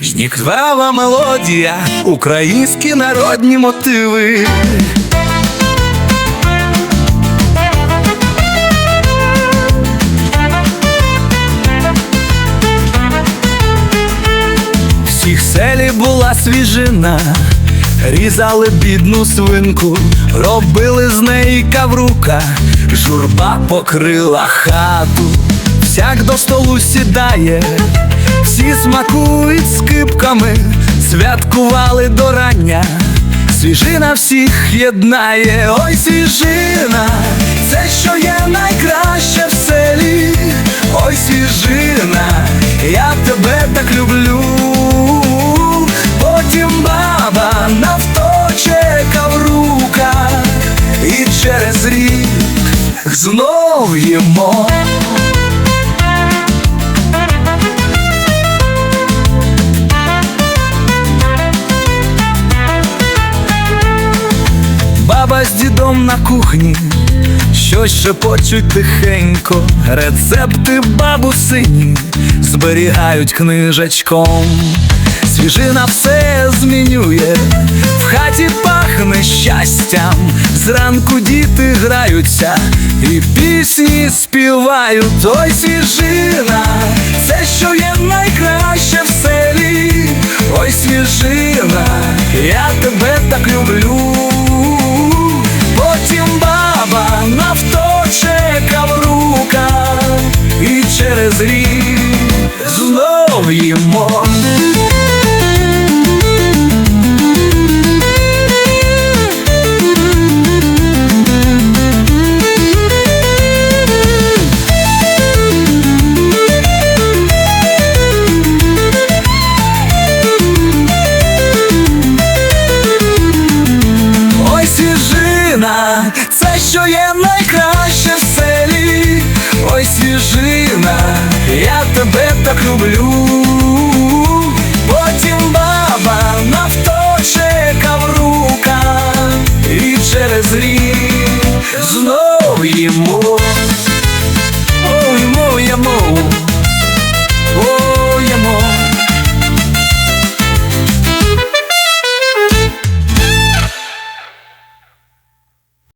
Жніквева мелодія, українські народні мотиви. Всіх селі була свіжина, різали бідну свинку, робили з неї каврука, журба покрила хату, всяк до столу сідає, всі смакують скипками, святкували до рання, свіжина всіх єднає, ой свіжина, це що є найкраще в селі, ой свіжина, я тебе так люблю. Потім баба навточе каврука, і через рік знов їмо. З дідом на кухні, щось шепочуть тихенько, рецепти бабусині зберігають книжечком. Свіжина все змінює, в хаті пахне щастям, зранку діти граються і пісні співають. Ой, свіжина, це що є найкраще в селі. Ой, свіжина, я тебе так люблю. Свіжина, це що є найкраще в селі. Ой, свіжина, я тебе так люблю, потім баба на чекав рука, і через рік знов їмо.